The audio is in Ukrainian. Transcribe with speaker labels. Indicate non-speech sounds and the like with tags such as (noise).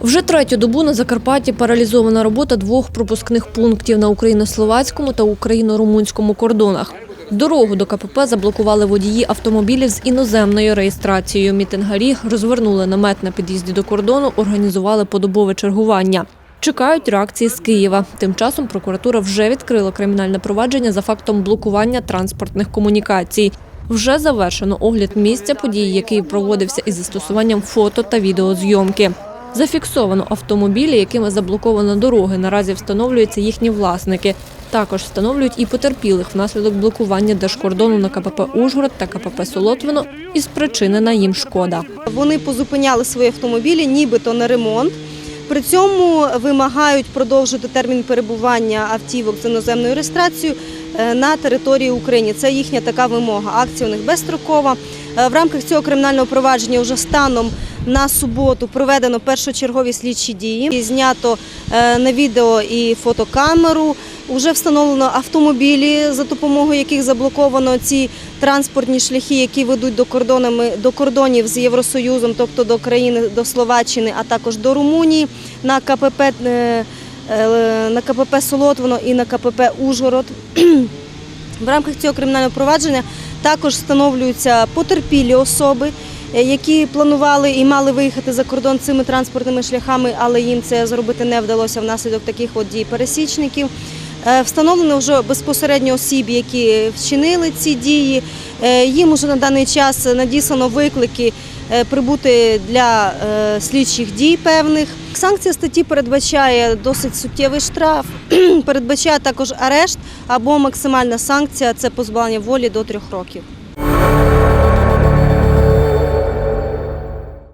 Speaker 1: Вже третю добу на Закарпатті паралізована робота двох пропускних пунктів на україно-словацькому та україно-румунському кордонах. Дорогу до КПП заблокували водії автомобілів з іноземною реєстрацією. Мітингарі розвернули намет на під'їзді до кордону, організували подобове чергування. Чекають реакції з Києва. Тим часом прокуратура вже відкрила кримінальне провадження за фактом блокування транспортних комунікацій. Вже завершено огляд місця події, який проводився із застосуванням фото та відеозйомки. Зафіксовано автомобілі, якими заблоковано дороги. Наразі встановлюються їхні власники. Також встановлюють і потерпілих внаслідок блокування держкордону на КПП Ужгород та КПП Солотвино і спричинена їм шкода.
Speaker 2: Вони позупиняли свої автомобілі, нібито на ремонт. При цьому вимагають продовжити термін перебування автівок з іноземною реєстрацією е, на території України. Це їхня така вимога. Акція у них безстрокова. Е, В рамках цього кримінального провадження вже станом на суботу проведено першочергові слідчі дії. Знято е, на відео і фотокамеру. Уже встановлено автомобілі, за допомогою яких заблоковано ці транспортні шляхи, які ведуть до кордонами до кордонів з Євросоюзом, тобто до країни до Словаччини, а також до Румунії на КПП е, е, на КПП Солотвино і на КПП Ужгород. (clears throat) В рамках цього кримінального провадження також встановлюються потерпілі особи, е, які планували і мали виїхати за кордон цими транспортними шляхами, але їм це зробити не вдалося внаслідок таких от дій пересічників. Е, Встановлено вже безпосередньо осіб, які вчинили ці дії. Е, Їм уже на даний час надіслано виклики е, прибути для слідчих дій певних. Санкція статті передбачає досить суттєвий штраф, (clears throat) передбачає також арешт або максимальна санкція це позбавлення волі до трьох років.